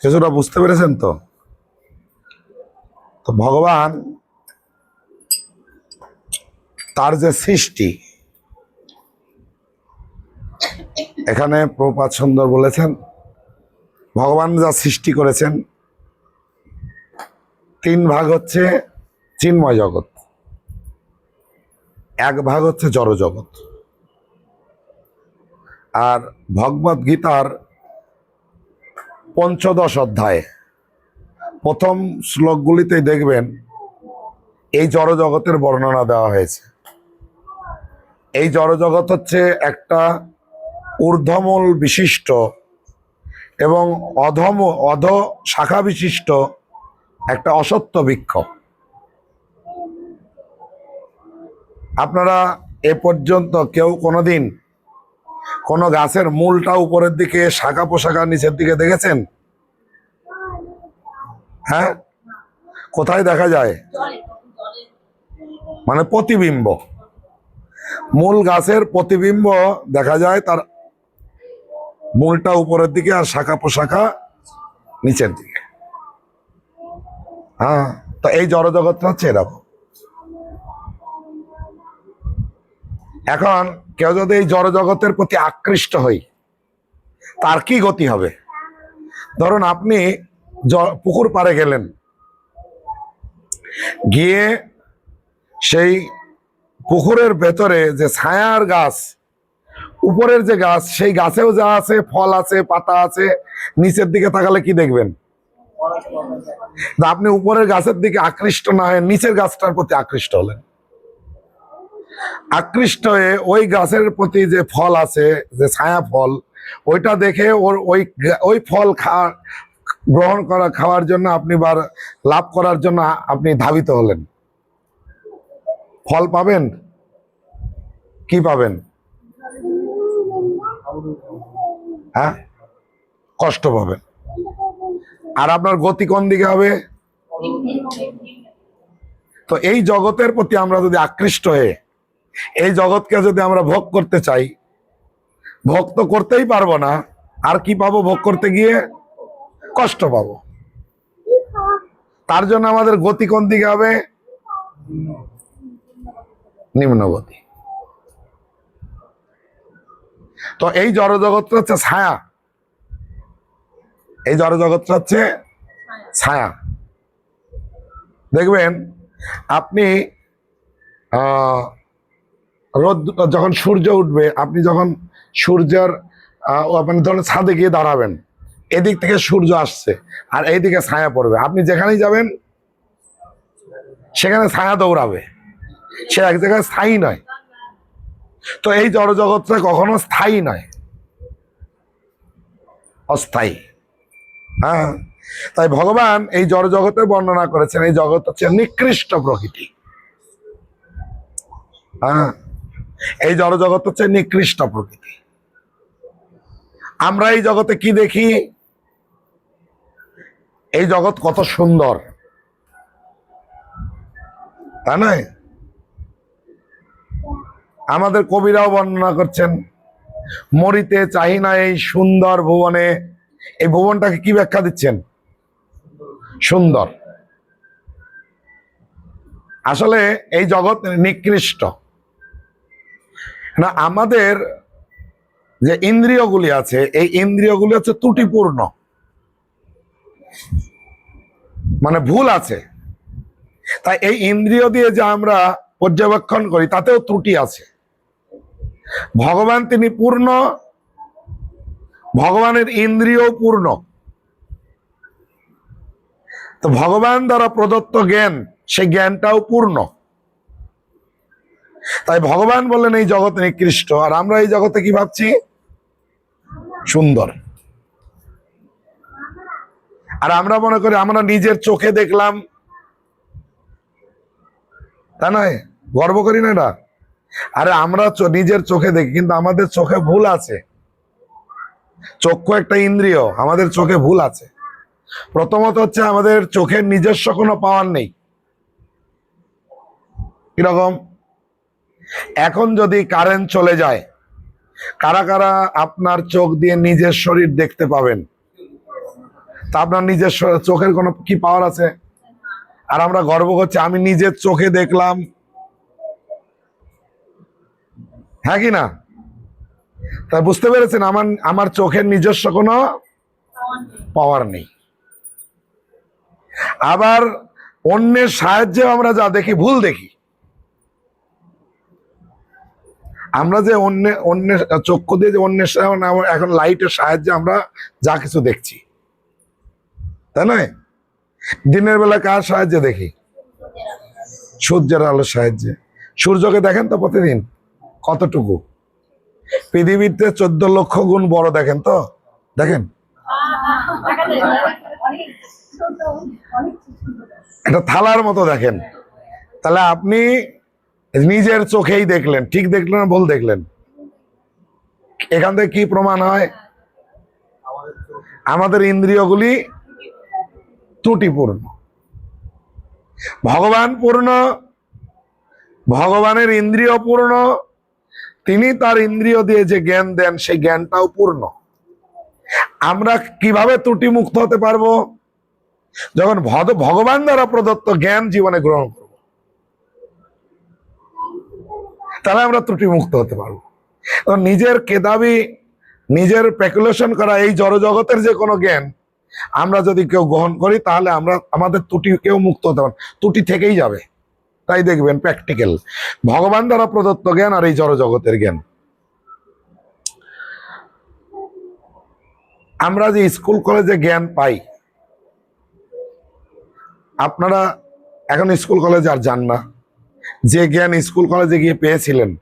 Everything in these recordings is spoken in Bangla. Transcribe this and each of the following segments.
কিছুটা বুঝতে পেরেছেন তো? তো ভগবান তার যে সৃষ্টি, এখানে প্রপাত সুন্দর বলেছেন, ভগবান যা সৃষ্টি করেছেন, তিন ভাগ হচ্ছে চিন্ময় জগৎ, এক ভাগ হচ্ছে জড় জগৎ আর ভগবত গীতার পঞ্চদশ অধ্যায়। প্রথম শ্লোকগুলিতেই দেখবেন এই জড়জগতের বর্ণনা দেওয়া হয়েছে। এই জড় জগৎ হচ্ছে একটা ঊর্ধ্বমূল বিশিষ্ট এবং অধম, অধ শাখা বিশিষ্ট একটা অসত্য বৃক্ষ আপনারা এ পর্যন্ত কেউ কোনোদিন কোনো গাছের মূলটা উপরের দিকে, শাখা পোশাখা নিচের দিকে দেখেছেন? হ্যাঁ? কোথায় দেখা যায়? মানে প্রতিবিম্ব। মূল গাছের প্রতিবিম্ব দেখা যায় তার মূলটা উপরের দিকে আর শাখা পোশাখা নিচের দিকে। হ্যাঁ তো এই জড়জগৎটা হচ্ছে এরকম। এখন কেউ যদি এই জড়জগতের প্রতি আকৃষ্ট হই, তার কি গতি হবে? ধরুন আপনি পুকুর পাড়ে গেলেন। গিয়ে সেই পুকুরের ভেতরে যে ছায়ার গাছ, উপরের যে গাছ, সেই গাছেও যা আছে, ফল আছে, পাতা আছে, নিচের দিকে তাকালে কি দেখবেন? আপনি উপরের গাছের দিকে আকৃষ্ট না হয়ে নিচের গাছটার প্রতি আকৃষ্ট হলেন। আকৃষ্ট হয়ে ওই গাছের প্রতি যে ফল আছে, যে ছায়া ফল, ওইটা দেখে ওর ওই ওই ফল খাওয়া গ্রহণ করা, খাওয়ার জন্য আপনি বার লাভ করার জন্য আপনি ধাবিত হলেন। ফল পাবেন? কি পাবেন? হ্যাঁ? কষ্ট পাবেন। আর আপনার গতি কোন দিকে হবে? তো এই জগতের প্রতি আমরা যদি আকৃষ্ট হয়ে এই জগৎকে যদি আমরা ভোগ করতে চাই ভোগ তো করতেই পারব না আর কি পাবো ভোগ করতে গিয়ে? কষ্ট পাবো। তার জন্য আমাদের গতি কোন দিকে হবে? নিম্ন গতি। তো এই জড়জগৎটা হচ্ছে ছায়া। এই জড়জগৎটা হচ্ছে ছায়া। দেখবেন আপনি আহ, রোদ, যখন সূর্য উঠবে, আপনি যখন সূর্যের মানে ধরুন ছাদে গিয়ে দাঁড়াবেন, এদিক থেকে সূর্য আসছে, আর এইদিকে ছায়া পড়বে। আপনি যেখানেই যাবেন, সেখানে ছায়া দৌড়াবে। সে এক জায়গায় স্থায়ী নয়। তো এই জড়জগৎটা কখনো স্থায়ী নয়। অস্থায়ী। হ্যাঁ? তাই ভগবান এই জড়জগতে বর্ণনা করেছেন, এই জগৎ হচ্ছে নিকৃষ্ট প্রকৃতি। হ্যাঁ? এই জড়জগৎ হচ্ছে নিকৃষ্ট প্রকৃতি। আমরা এই জগতে কি দেখি? এই জগৎ কত সুন্দর। তা নয়? আমাদের কবিরাও বর্ণনা করছেন, মরিতে চাহি না এই সুন্দর ভুবনে। এই ভুবনটাকে কি ব্যাখ্যা দিচ্ছেন? সুন্দর। আসলে এই জগৎ নিকৃষ্ট। না, আমাদের যে ইন্দ্রিয়গুলি আছে, এই ইন্দ্রিয়গুলি হচ্ছে ত্রুটিপূর্ণ। মানে ভুল আছে। তাই এই ইন্দ্রিয় দিয়ে যে আমরা পর্যবেক্ষণ করি, তাতেও ত্রুটি আছে। ভগবান তিনি পূর্ণ, ভগবানের ইন্দ্রিয় পূর্ণ। তো ভগবান দ্বারা প্রদত্ত জ্ঞান, সেই জ্ঞানটাও পূর্ণ। তাই ভগবান বললেন, এই জগৎ নিকৃষ্ট। আর আমরা এই জগতে কি ভাবছি? সুন্দর। আর আমরা মনে করি, আমরা নিজের চোখে দেখলাম। তা নয়, গর্ব করি না এটা? আরে আমরা নিজের চোখে দেখি, কিন্তু আমাদের চোখে ভুল আছে। চক্ষু একটা ইন্দ্রিয়, আমাদের চোখে ভুল আছে। প্রথমত হচ্ছে, আমাদের চোখের নিজস্ব কোনো পাওয়ার নেই। কীরকম? এখন যদি কারেন্ট চলে যায়, কারা কারা আপনার চোখ দিয়ে নিজের শরীর দেখতে পাবেন? তা আপনার নিজের চোখের কোনো কি পাওয়ার আছে? আর আমরা গর্ব করছি, আমি নিজের চোখে দেখলাম। হ্যাঁ কি না? তা বুঝতে পেরেছেন, আমার আমার চোখের নিজস্ব কোনো পাওয়ার নেই। আবার অন্যের সাহায্যে আমরা যা দেখি, ভুল দেখি। আমরা যে অন্য অন্যের চক্ষু দিয়ে যে অন্যের সা- এখন লাইটের সাহায্যে আমরা যা কিছু দেখছি। তাই নয়? দিনের বেলা কার সাহায্যে দেখি? সূর্যের আলোর সাহায্যে। সূর্যকে দেখেন তো প্রতিদিন কতটুকু? পৃথিবীতে চোদ্দ লক্ষ গুণ বড় দেখেন তো? দেখেন? এটা থালার মতো দেখেন। তাহলে আপনি নিজের চোখেই দেখলেন, ঠিক দেখলেন ভুল দেখলেন? এখান থেকে কি প্রমাণ হয়? আমাদের ইন্দ্রিয়গুলি ত্রুটিপূর্ণ। ভগবান পূর্ণ, ভগবানের ইন্দ্রিয় পূর্ণ, তিনি তার ইন্দ্রিয় দিয়ে যে জ্ঞান দেন, সেই জ্ঞানটাও পূর্ণ। আমরা কীভাবে ত্রুটি মুক্ত হতে পারব? যখন ভগবান দ্বারা প্রদত্ত জ্ঞান জীবনে গ্রহণ করব। তাহলে আমরা ত্রুটি মুক্ত হতে পারব। নিজের কেদাবি, নিজের স্পেকুলেশন করা, এই জড়জগতের যে কোনো জ্ঞান, আমরা যদি কেউ গ্রহণ করি, তাহলে আমরা, আমাদের ত্রুটি কেউ মুক্ত হতে পারব ত্রুটি থেকেই যাবে। তাই দেখবেন প্র্যাকটিক্যাল ভগবান দ্বারা প্রদত্ত জ্ঞান আর এই জড়জগতের জ্ঞান। আমরা যে স্কুল কলেজে জ্ঞান পাই, আপনারা এখন স্কুল কলেজে আর যান না। যে জ্ঞান স্কুল কলেজে গিয়ে পেয়েছিলেন,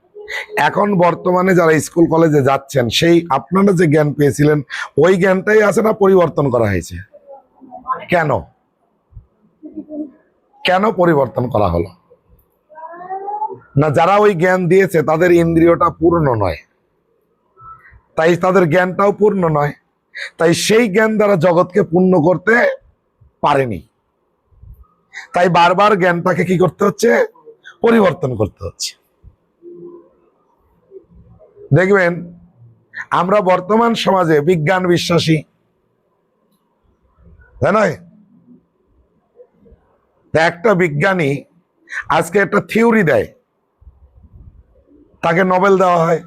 এখন বর্তমানে যারা স্কুল কলেজে যাচ্ছেন, সেই আপনারা যে জ্ঞান পেয়েছিলেন, ওই জ্ঞানটাই আছে না পরিবর্তন করা হয়েছে? কেন? কেন পরিবর্তন করা হলো? না, যারা ওই জ্ঞান দিয়েছে, তাদের ইন্দ্রিয়টা পূর্ণ নয়। তাই তাদের জ্ঞানটাও পূর্ণ নয়। তাই সেই জ্ঞান দ্বারা জগৎকে পূর্ণ করতে পারেনি। তাই বারবার জ্ঞানটাকে কি করতে হচ্ছে? পরিবর্তন করতে হচ্ছে। দেখবেন, আমরা বর্তমান সমাজে বিজ্ঞান বিশ্বাসী। তাই নয়? একটা বিজ্ঞানী আজকে একটা থিওরি দেয়। তাকে নোবেল দেওয়া হয়।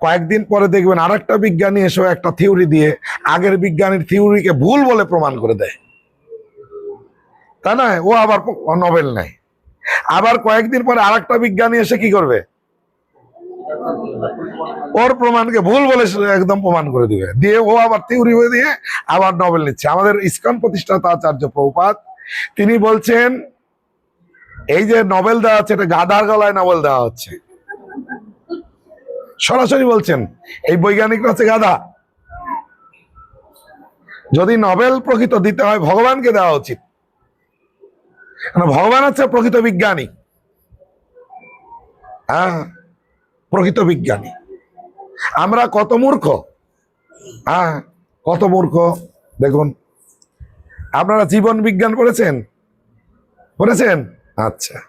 কয়েকদিন পরে দেখবেন আর একটা বিজ্ঞানী এসে একটা থিওরি দিয়ে আগের বিজ্ঞানীর থিওরিকে ভুল বলে প্রমাণ করে দেয়। তা নয়, ও আবার নোবেল নেয়। আবার কয়েকদিন পরে আর একটা বিজ্ঞানী এসে কি করবে? ওর প্রমাণকে ভুল বলে একদম প্রমাণ করে দিবে। দিয়ে ও আবার থিওরি হয়ে দিয়ে আবার নোবেল নিচ্ছে। আমাদের ইস্কন প্রতিষ্ঠাতা আচার্য প্রভুপাত তিনি বলছেন, এই যে নোবেল দেওয়া হচ্ছে এটা গাধার গলায় নোবেল দেওয়া হচ্ছে। সরাসরি বলছেন, এই বৈজ্ঞানিকরা হচ্ছে গাধা। যদি নোবেল প্রকৃত দিতে হয়, ভগবানকে দেওয়া উচিত। ভগবান হচ্ছে প্রকৃত বিজ্ঞানী। হ্যাঁ প্রকৃত বিজ্ঞানী। আমরা কত মূর্খ? হ্যাঁ কত মূর্খ? দেখুন, আপনারা জীবন বিজ্ঞান পড়েছেন? পড়েছেন? আচ্ছা।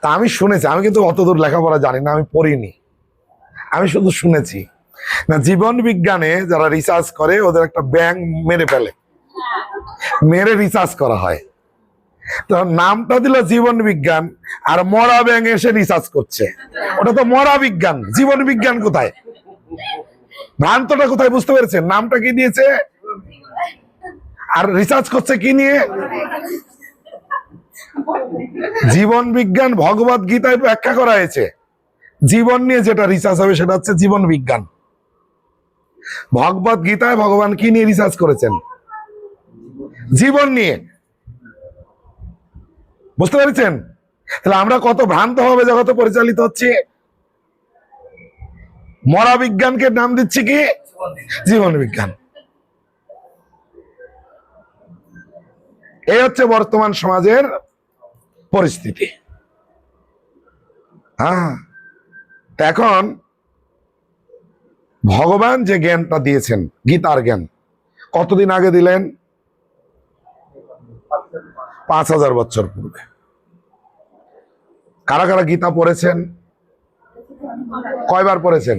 তা আমি শুনেছি, আমি কিন্তু অত দূর লেখাপড়া জানি না, আমি পড়িনি। আমি শুধু শুনেছি। না, জীবন বিজ্ঞানে যারা রিসার্চ করে, ওদের একটা ব্যাং মেরে ফেলে। মেরে রিসার্চ করা হয়। নামটা দিল জীবন বিজ্ঞান, আর মরা ব্যাং এসে রিসার্চ করছে। ওটা তো মরা বিজ্ঞান, জীবন বিজ্ঞান কোথায়? ভ্রান্তটা কোথায় বুঝতে নামটা কি দিয়েছে? আর রিসার্চ করছে কি নিয়ে? জীবন বিজ্ঞান ভগবত গীতায় ব্যাখ্যা করা হয়েছে। জীবন নিয়ে যেটা রিসার্চ হবে সেটা হচ্ছে জীবন বিজ্ঞান। ভগবত গীতায় ভগবান কি নিয়ে রিসার্চ করেছেন? জীবন নিয়ে। বুঝতে পেরেছেন? তাহলে আমরা কত ভ্রান্ত ভাবে জগতে পরিচালিত হচ্ছে? মরা বিজ্ঞানকে নাম দিচ্ছি কি? জীবন বিজ্ঞান এই হচ্ছে বর্তমান সমাজের পরিস্থিতি। হ্যাঁ। এখন ভগবান যে জ্ঞানটা দিয়েছেন, গীতার জ্ঞান, কতদিন আগে দিলেন? পাঁচ হাজার বছর পূর্বে। কারা কারা গীতা পড়েছেন? কয়বার পড়েছেন?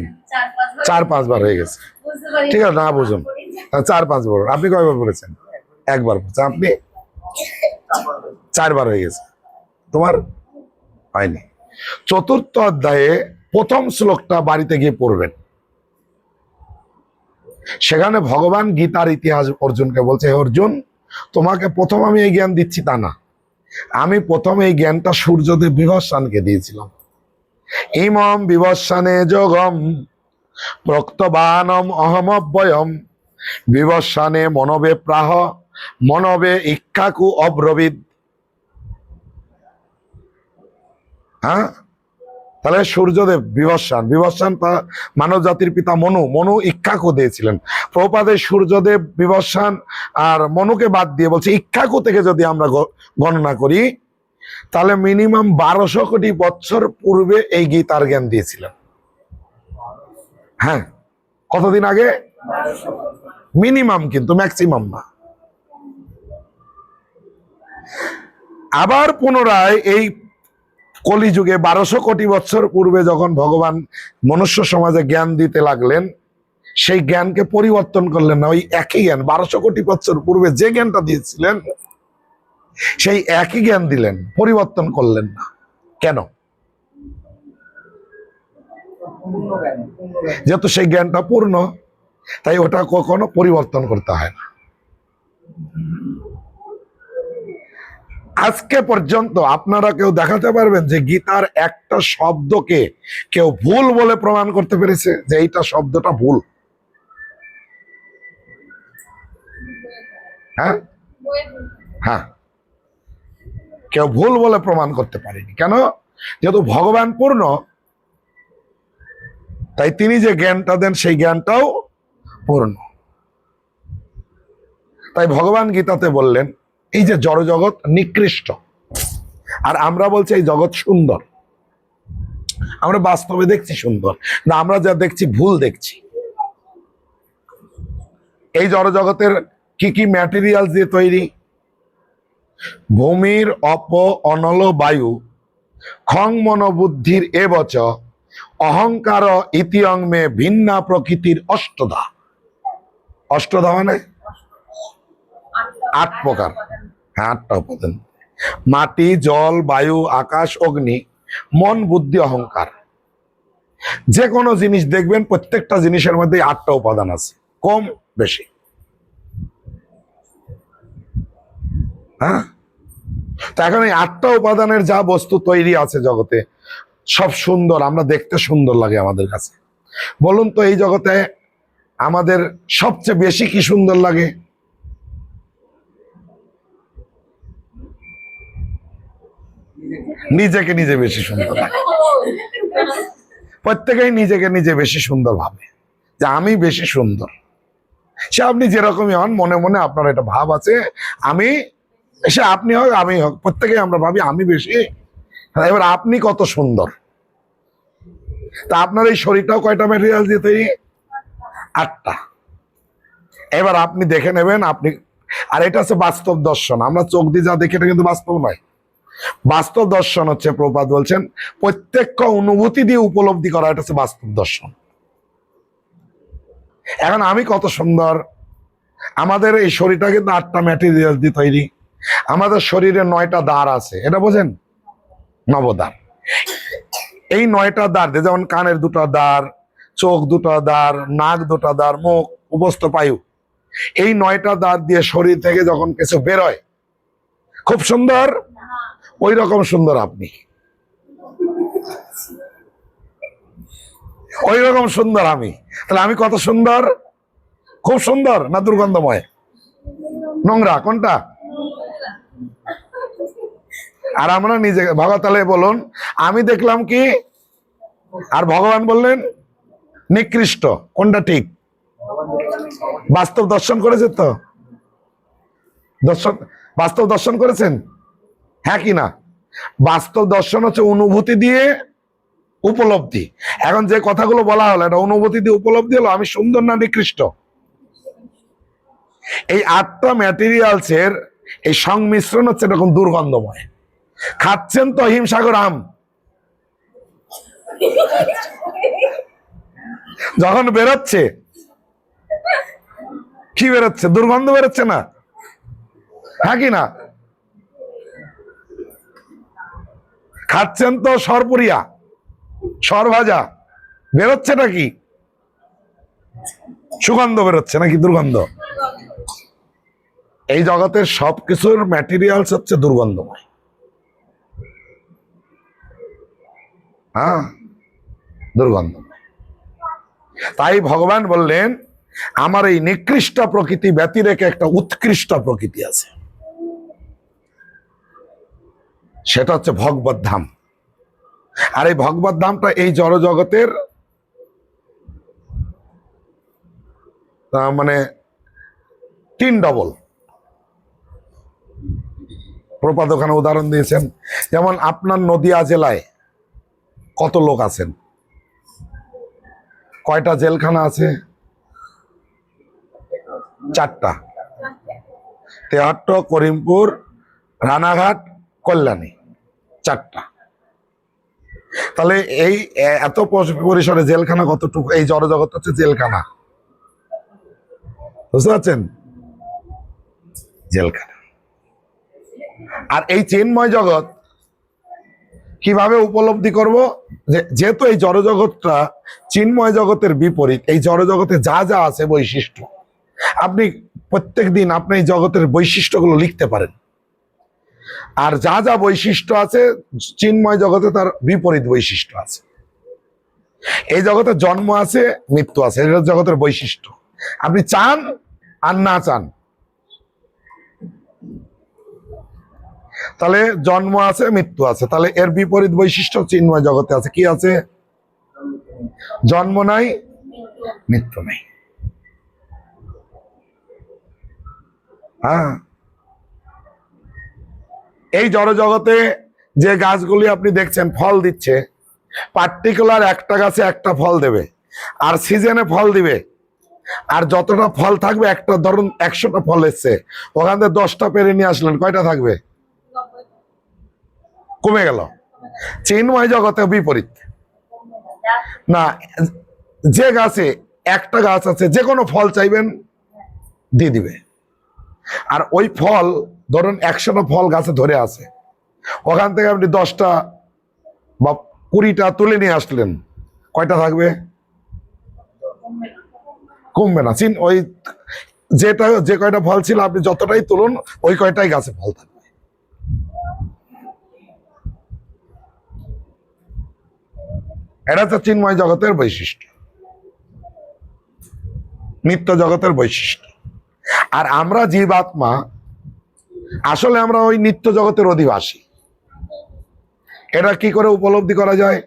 চার, পাঁচবার হয়ে গেছে। ঠিক আছে, না বুঝুন। চার, পাঁচ বার আপনি কয়বার পড়েছেন? একবার আপনি চারবার হয়ে গেছে। তোমার হয়নি। চতুর্থ অধ্যায়ে প্রথম শ্লোকটা বাড়িতে গিয়ে পড়বেন। সেখানে ভগবান গীতার ইতিহাস অর্জুনকে বলছে অর্জুন, তোমাকে প্রথম আমি এই জ্ঞান দিচ্ছি তা না। আমি প্রথম এই জ্ঞানটা সূর্যদেব বিভস্বানকে দিয়েছিলাম। ইমম বিভস্বানে যোগম, প্রক্তবানম অহমব্যয়ম বিভস্বানে মনবে প্রাহ, মনবে ইক্ষাকু অব্রবিদ। হ্যাঁ? তাহলে সূর্যদেব বিভস্বান বিভস্বান তা মানব জাতির পিতা মনু। মনু ইক্ষাকু দিয়েছিলেন। প্রপাদের সূর্যদেব বিভস্বান আর মনুকে বাদ দিয়ে বলছে ইক্ষাকু থেকে যদি আমরা গণনা করি, তাহলে মিনিমাম বারোশো কোটি বছর পূর্বে এই গীতার জ্ঞান দিয়েছিলেন। হ্যাঁ। কতদিন আগে? মিনিমাম কিন্তু ম্যাক্সিমাম না। আবার পুনরায় এই কলিযুগে বারোশো কোটি বছর পূর্বে যখন ভগবান মনুষ্য সমাজে জ্ঞান দিতে লাগলেন, সেই জ্ঞানকে পরিবর্তন করলেন না, ওই একই জ্ঞান, বারোশো কোটি বছর পূর্বে যে জ্ঞানটা দিয়েছিলেন, সেই একই জ্ঞান দিলেন, পরিবর্তন করলেন না। কেন? যেহেতু সেই জ্ঞানটা পূর্ণ, তাই ওটা কখনো পরিবর্তন করতে হয় না। আজকে পর্যন্ত আপনারা কেউ দেখাতে পারবেন যে গীতার একটা শব্দকে কেউ ভুল বলে প্রমাণ করতে পেরেছে যে এইটা শব্দটা ভুল। হ্যাঁ? হ্যাঁ। কেউ ভুল বলে প্রমাণ করতে পারেনি। কেন? যেহেতু ভগবান পূর্ণ, তাই তিনি যে জ্ঞানটা দেন, সেই জ্ঞানটাও পূর্ণ। তাই ভগবান গীতাতে বললেন এই যে জড়জগৎ নিকৃষ্ট। আর আমরা বলছি এই জগৎ সুন্দর। আমরা বাস্তবে দেখছি সুন্দর, না আমরা যা দেখছি ভুল দেখছি। এই জড়জগতের কি কি ম্যাটেরিয়াল দিয়ে তৈরি? ভূমির অপ অনল বায়ু, খং মনোবুদ্ধির এবচ অহংকার ইতিয়ং মে ভিন্না প্রকৃতির অষ্টধা। অষ্টধা মানে আট প্রকার। হ্যাঁ আটটা উপাদান মাটি, জল, বায়ু, আকাশ, অগ্নি, মন, বুদ্ধি, অহংকার। যে কোনো জিনিস দেখবেন, প্রত্যেকটা জিনিসের মধ্যে আটটা উপাদান আছে, কম, বেশি। হ্যাঁ? তো এখন এই আটটা উপাদানের যা বস্তু তৈরি আছে জগতে, সব সুন্দর, আমরা দেখতে সুন্দর লাগে আমাদের কাছে। বলুন তো এই জগতে আমাদের সবচেয়ে বেশি কি সুন্দর লাগে? নিজেকে নিজে বেশি সুন্দর লাগে প্রত্যেকেই নিজেকে নিজে বেশি সুন্দর ভাবে। যে আমি বেশি সুন্দর। সে আপনি যেরকমই হন, মনে মনে আপনার একটা ভাব আছে, আমি, সে আপনি হোক, আমি হোক, প্রত্যেকেই আমরা ভাবি আমি বেশি। এবার আপনি কত সুন্দর। তা আপনার এই শরীরটাও কয়টা ম্যাটেরিয়াল দিয়ে তৈরি আটটা। এবার আপনি দেখে নেবেন, আপনি, আর এটা হচ্ছে বাস্তব দর্শন। আমরা চোখ দিয়ে যা দেখি, এটা কিন্তু বাস্তব নয়। বাস্তব দর্শন হচ্ছে প্রপাত বলছেন, প্রত্যেক অনুভূতি দিয়ে উপলব্ধি করা এটা হচ্ছে বাস্তব দর্শন। এখন আমি কত সুন্দর, আমাদের এই শরীরটা কিন্তু আটটা ম্যাটেরিয়াল দিয়ে তৈরি, আমাদের শরীরে নয়টা দ্বার আছে, এটা বোঝেন? নবদ্বার। এই নয়টা দ্বার যেমন কানের দুটো দ্বার, চোখ দুটো দ্বার, নাক দুটো দ্বার, মুখ উপস্থ পায়ু, এই নয়টা দ্বার দিয়ে শরীর থেকে যখন কিছু বেরোয় খুব সুন্দর? ওই রকম সুন্দর আপনি। ওই রকম সুন্দর আমি। তাহলে আমি কত সুন্দর? খুব সুন্দর না দুর্গন্ধময়? নোংরা, কোনটা? আর আমরা নিজে, ভগতালে বলুন, আমি দেখলাম কি? আর ভগবান বললেন, নিকৃষ্ট, কোনটা ঠিক? বাস্তব দর্শন করেছে তো? দর্শন বাস্তব দর্শন করেছেন? হ্যাঁ কি না? বাস্তব দর্শন হচ্ছে অনুভূতি দিয়ে উপলব্ধি। এখন যে কথাগুলো বলা হলো, এটা অনুভূতি দিয়ে উপলব্ধি হলো, আমি সুন্দর না নিকৃষ্ট? এই আটটা ম্যাটেরিয়ালস এর এই সংমিশ্রণ হচ্ছে এরকম দুর্গন্ধময়। খাচ্ছেন তো হিমসাগর আম। যখন বেরোচ্ছে, কি বেরোচ্ছে? দুর্গন্ধ বেরোচ্ছে না? হ্যাঁ কি না খাচ্ছেন তো সরপুরিয়া সর ভাজা বেরোচ্ছে নাকি সুগন্ধ বেরোচ্ছে নাকি দুর্গন্ধ? এই জগতের সবকিছুর ম্যাটেরিয়ালস হচ্ছে দুর্গন্ধময়। হ্যাঁ দুর্গন্ধময়। তাই ভগবান বললেন, আমার এই নিকৃষ্ট প্রকৃতি ব্যতি রেখে একটা উৎকৃষ্ট প্রকৃতি আছে। সেটা হচ্ছে ভগবত ধাম। আর এই ভগবত ধামটা এই জড় জগতের মানে তিন ডবল। প্রপাত ওখানে উদাহরণ দিয়েছেন। যেমন আপনার নদিয়া জেলায় কত লোক আছেন? কয়টা জেলখানা আছে? চারটা। তেহাট্ট, করিমপুর, রানাঘাট কল্যাণী, চারটা। তাহলে এই এত পরিসরে জেলখানা কতটুকু? এই জড়জগৎ হচ্ছে জেলখানা। বুঝতে পারছেন? জেলখানা। আর এই চেন্ময় জগৎ কীভাবে উপলব্ধি করব? যেহেতু এই জড়জগৎটা চিন্ময় জগতের বিপরীত, এই জড়জগতে যা যা আছে বৈশিষ্ট্য, আপনি প্রত্যেক দিন আপনি এই জগতের বৈশিষ্ট্যগুলো লিখতে পারেন। আর যা যা বৈশিষ্ট্য আছে, চিন্ময় জগতে তার বিপরীত বৈশিষ্ট্য আছে। এই জগতে জন্ম আছে, মৃত্যু আছে, এটা জগতের বৈশিষ্ট্য। আপনি চান আর না চান। তাহলে জন্ম আছে, মৃত্যু আছে, তাহলে এর বিপরীত বৈশিষ্ট্য চিন্ময় জগতে আছে। কি আছে? জন্ম নাই, মৃত্যু নেই। হ্যাঁ। এই জড় জগতে যে গাছগুলি আপনি দেখছেন, ফল দিচ্ছে পার্টিকুলার একটা গাছে একটা ফল দেবে, আর সিজনে ফল দিবে, আর যতটা ফল থাকবে, একটা ধরুন একশোটা ফল এসছে, ওখান থেকে দশটা পেরে নিয়ে আসলেন, কয়টা থাকবে? কমে গেল। চিন্ময় জগতে বিপরীত। না, যে গাছে একটা গাছ আছে, যে কোনো ফল চাইবেন, দিয়ে দিবে। আর ওই ফল ধরুন একশোটা ফল গাছে ধরে আছে। ওখান থেকে আপনি দশটা বা কুড়িটা তুলে নিয়ে আসলেন। কয়টা থাকবে? কমবে না। চিন ওই যেটা, যে কয়টা ফল ছিল আপনি যতটাই তুলুন, ওই কয়টাই গাছে ফল থাকবে। এটা হচ্ছে চিন্ময় জগতের বৈশিষ্ট্য। নিত্য জগতের বৈশিষ্ট্য। আর আমরা জীবাত্মা আসলে আমরা ওই নিত্য জগতের অধিবাসী। এটা কি করে উপলব্ধি করা যায়?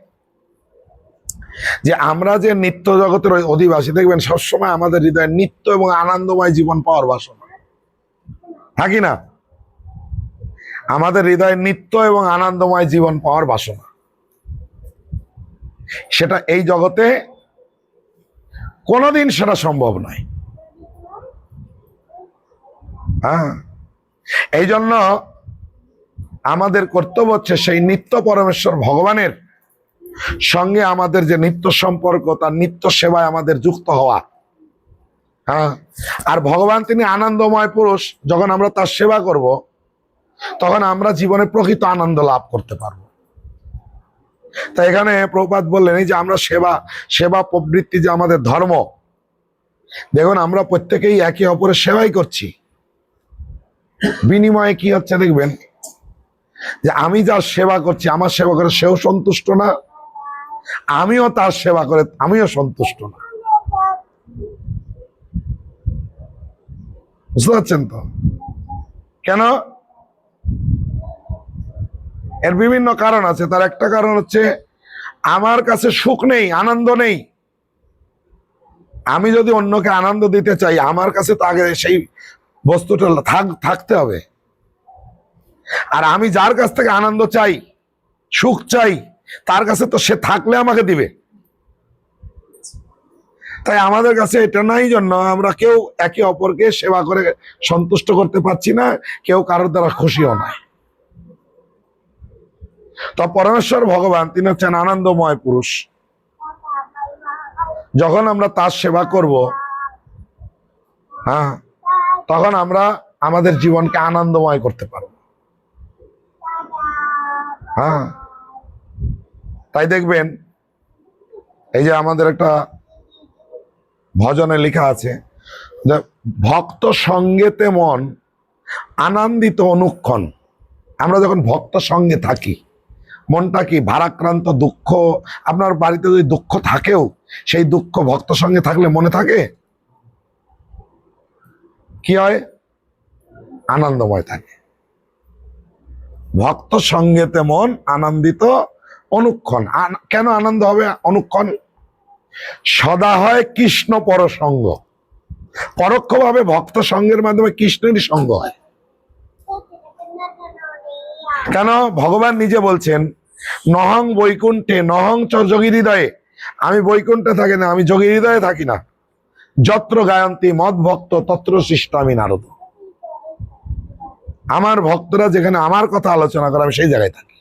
যে আমরা যে নিত্য জগতের অধিবাসী, দেখবেন সবসময় আমাদের হৃদয়ে নিত্য এবং আনন্দময় জীবন পাওয়ার বাসনা। থাকি না? আমাদের হৃদয়ে নিত্য এবং আনন্দময় জীবন পাওয়ার বাসনা। সেটা এই জগতে কোনোদিন সেটা সম্ভব নয়। হ্যাঁ? এই জন্য আমাদের কর্তব্য হচ্ছে সেই নিত্য পরমেশ্বর ভগবানের সঙ্গে আমাদের যে নিত্য সম্পর্ক, তার নিত্য সেবায় আমাদের যুক্ত হওয়া। হ্যাঁ? আর ভগবান তিনি আনন্দময় পুরুষ, যখন আমরা তার সেবা করব, তখন আমরা জীবনে প্রকৃত আনন্দ লাভ করতে পারব। তাই এখানে প্রপাত বললেন, এই যে আমরা সেবা সেবা প্রবৃত্তি যে আমাদের ধর্ম, দেখুন আমরা প্রত্যেকেই একে অপরের সেবাই করছি। বিনিময়ে কি হচ্ছে দেখবেন? যে আমি যার সেবা করছি, আমার সেবা করে সেও সন্তুষ্ট না, আমিও তার সেবা করে, আমিও সন্তুষ্ট না। বুঝতে পারছেন তো? কেন? এর বিভিন্ন কারণ আছে। তার একটা কারণ হচ্ছে, আমার কাছে সুখ নেই, আনন্দ নেই। আমি যদি অন্যকে আনন্দ দিতে চাই, আমার কাছে তো আগে সেই বস্তুটা থাক, থাকতে হবে। আর আমি যার কাছ থেকে আনন্দ চাই, সুখ চাই, তার কাছে তো সে থাকলে আমাকে দিবে। তাই আমাদের কাছে এটা নাই জন্য আমরা কেউ একে অপরকে সেবা করে সন্তুষ্ট করতে পারছি না, কেউ কারোর দ্বারা খুশিও না। তো পরমেশ্বর ভগবান, তিনি হচ্ছেন আনন্দময় পুরুষ। যখন আমরা তার সেবা করব হ্যাঁ তখন আমরা আমাদের জীবনকে আনন্দময় করতে পারব। হ্যাঁ? তাই দেখবেন, এই যে আমাদের একটা ভজনে লেখা আছে যে, ভক্ত সঙ্গেতে মন, আনন্দিত অনুক্ষণ। আমরা যখন ভক্ত সঙ্গে থাকি, মনটা কি ভারাক্রান্ত দুঃখ, আপনার বাড়িতে যদি দুঃখ থাকেও, সেই দুঃখ ভক্ত সঙ্গে থাকলে মনে থাকে? কি হয়? আনন্দময় থাকে। ভক্ত সঙ্গেতে মন আনন্দিত, অনুক্ষণ। কেন আনন্দ হবে? অনুক্ষণ। সদা হয় কৃষ্ণ পরসঙ্গ। পরোক্ষভাবে ভক্ত সঙ্গের মাধ্যমে কৃষ্ণেরই সঙ্গ হয়। কেন? ভগবান নিজে বলছেন, নহং বৈকুণ্ঠে, নহং চ যোগী হৃদয়ে আমি বৈকুণ্ঠে থাকি না, আমি যোগী হৃদয়ে থাকি না। যত্র গায়ন্তী মদ ভক্ত তত্র সৃষ্ট আমি নারদ। আমার ভক্তরা যেখানে আমার কথা আলোচনা করে, আমি সেই জায়গায় থাকি।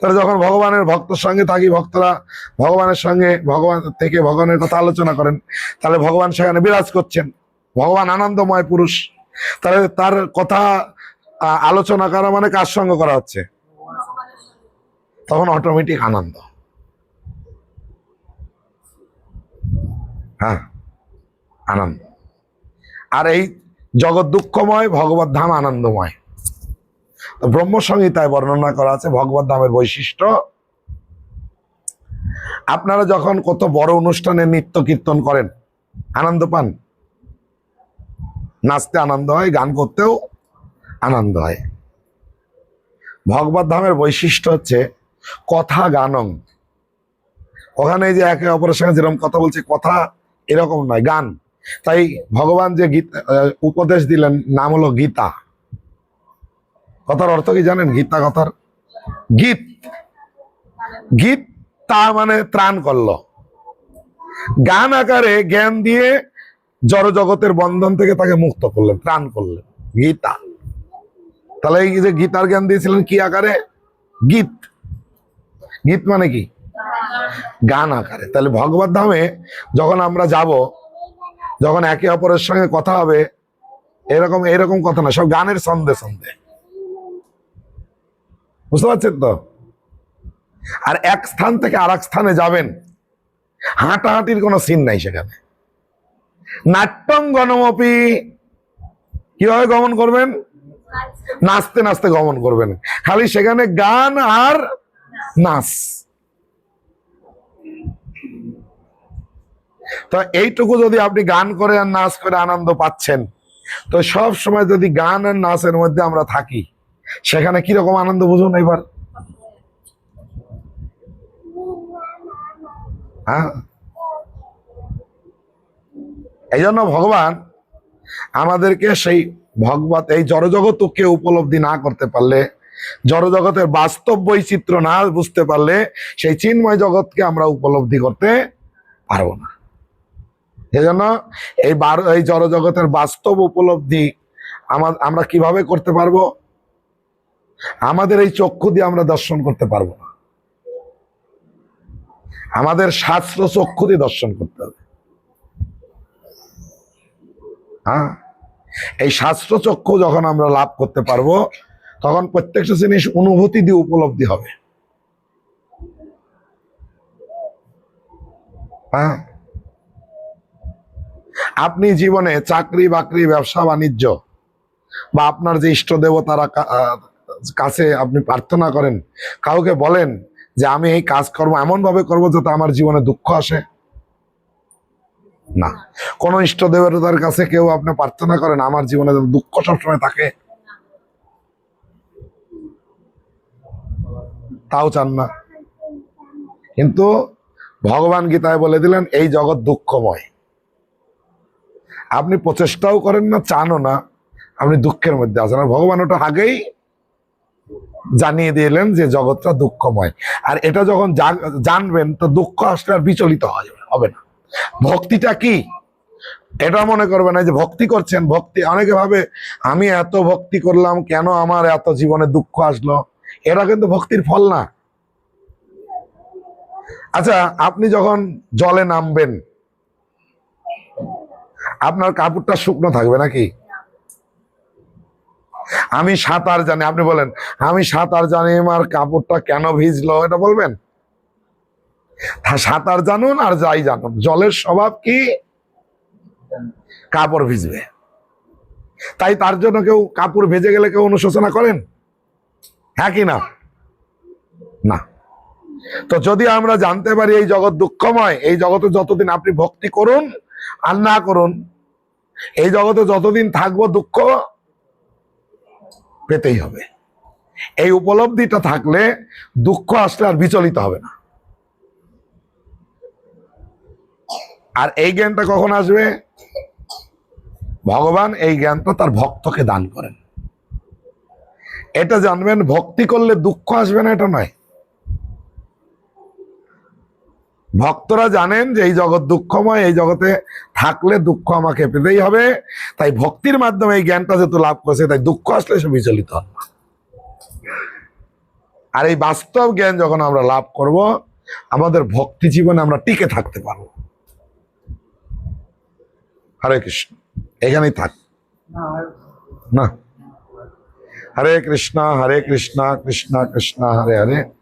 তাহলে যখন ভগবানের ভক্তের সঙ্গে থাকি, ভক্তরা ভগবানের সঙ্গে ভগবান থেকে ভগবানের কথা আলোচনা করেন, তাহলে ভগবান সেখানে বিরাজ করছেন। ভগবান আনন্দময় পুরুষ। তাহলে তার কথা আলোচনা করা মানে কার সঙ্গে করা হচ্ছে? তখন অটোমেটিক আনন্দ। হ্যাঁ। আনন্দ। আর এই জগৎ দুঃখময়, ভগবত ধাম আনন্দময়। তো ব্রহ্ম সংহিতায় বর্ণনা করা আছে ভগবত ধামের বৈশিষ্ট্য। আপনারা যখন কত বড় অনুষ্ঠানে নৃত্য কীর্তন করেন, আনন্দ পান? নাচতে আনন্দ হয়, গান করতেও আনন্দ হয়। ভগবত ধামের বৈশিষ্ট্য হচ্ছে কথা গানং। ওখানে যে একে অপরের সঙ্গে যেরকম কথা বলছে, কথা এরকম নয়, গান। তাই ভগবান যে গীতা উপদেশ দিলেন, নাম হলো গীতা। কথার অর্থ কি জানেন? গীতা কথার? গীত। গীত তা মানে ত্রাণ করল। গান আকারে জ্ঞান দিয়ে জড় জগতের বন্ধন থেকে তাকে মুক্ত করলেন, ত্রাণ করলেন। গীতা। তাহলে এই যে গীতার জ্ঞান দিয়েছিলেন কি আকারে? গীত। গীত মানে কি? গান আকারে। তাহলে ভগবত ধামে যখন আমরা যাব যখন একে অপরের সঙ্গে কথা হবে, এরকম এরকম কথা না, সব গানের সন্ধে সন্ধে বুঝতে পারছেন তো? আর এক স্থান থেকে আর স্থানে যাবেন, হাঁটাহাঁটির কোনো সিন নাই সেখানে। নাট্যম গণমপি, কীভাবে গমন করবেন? নাচতে নাচতে গমন করবেন। খালি সেখানে গান আর নাচ। তো এইটুকু যদি আপনি গান করে আর নাচ করে আনন্দ পাচ্ছেন, তো সব সময় যদি গান আর নাচের মধ্যে আমরা থাকি, সেখানে কীরকম আনন্দ বুঝুন এবার? হ্যাঁ? এই জন্য ভগবান আমাদেরকে সেই ভগবত, এই জড়জগৎকে উপলব্ধি না করতে পারলে, জড়জগতের বাস্তব বৈচিত্র্য না বুঝতে পারলে, সেই চিন্ময় জগৎকে আমরা উপলব্ধি করতে পারব না। সেজন্য এই বার- এই জড়জগতের বাস্তব উপলব্ধি আমা- আমরা কীভাবে করতে পারব? আমাদের এই চক্ষু দিয়ে আমরা দর্শন করতে পারব না। আমাদের শাস্ত্র চক্ষু দিয়ে দর্শন করতে হবে। হ্যাঁ? এই শাস্ত্র চক্ষু যখন আমরা লাভ করতে পারব, তখন প্রত্যেকটা জিনিস অনুভূতি দিয়ে উপলব্ধি হবে। হ্যাঁ? আপনি জীবনে চাকরি, বাকরি, ব্যবসা, বাণিজ্য বা আপনার যে ইষ্ট দেবতারা কাছে আপনি প্রার্থনা করেন, কাউকে বলেন যে আমি এই কাজকর্ম এমন ভাবে করব যাতে আমার জীবনে দুঃখ আসে? না। কোন ইষ্ট দেবতার কাছে কেউ আপনি প্রার্থনা করেন, আমার জীবনে দুঃখ সবসময় থাকে? তাও চান না। কিন্তু ভগবান গীতায় বলে দিলেন, এই জগৎ দুঃখময়। আপনি প্রচেষ্টাও করেন না, চানও না। আপনি দুঃখের মধ্যে আছেন। আর ভগবান ওটা আগেই জানিয়ে দিলেন যে জগৎটা দুঃখময়। আর এটা যখন জানবেন, তো দুঃখ আসলে আর বিচলিত হবে না। ভক্তিটা কি? এটা মনে করবেন না যে ভক্তি করছেন, ভক্তি। অনেকে ভাবে, আমি এত ভক্তি করলাম, কেন আমার এত জীবনে দুঃখ আসলো? এটা কিন্তু ভক্তির ফল না। আচ্ছা আপনি যখন জলে নামবেন আপনার কাপড়টা শুকনো থাকবে নাকি? আমি সাঁতার জানি, আপনি বলেন, আমি সাঁতার জানি আমার কাপড়টা কেন ভিজলো, এটা বলবেন? সাঁতার জানুন আর যাই জানুন, জলের স্বভাব কি? কাপড় ভিজবে। তাই তার জন্য কেউ কাপড় ভেজে গেলে কেউ অনুশোচনা করেন? হ্যাঁ কি না? না। তো যদি আমরা জানতে পারি এই জগৎ দুঃখময়, এই জগতে যতদিন আপনি ভক্তি করুন আর না করুন এই জগতে যতদিন থাকব, দুঃখ পেতেই হবে। এই উপলব্ধিটা থাকলে দুঃখ আসলে আর বিচলিত হবে না। আর এই জ্ঞানটা কখন আসবে? ভগবান এই জ্ঞানটা তার ভক্তকে দান করেন। এটা জানবেন, ভক্তি করলে দুঃখ আসবে না, এটা নয়। ভক্তরা জানেন যে এই জগৎ দুঃখময়, এই জগতে থাকলে দুঃখ আমাকে পেতেই হবে। তাই ভক্তির মাধ্যমে এই জ্ঞানটা যেহেতু লাভ করছে, তাই দুঃখ আসলে সে বিচলিত আর এই বাস্তব জ্ঞান যখন আমরা লাভ করব, আমাদের ভক্তি জীবনে আমরা টিকে থাকতে পারব। হরে কৃষ্ণ। এখানেই থাক। না। হরে কৃষ্ণ হরে কৃষ্ণ কৃষ্ণ কৃষ্ণ, হরে হরে।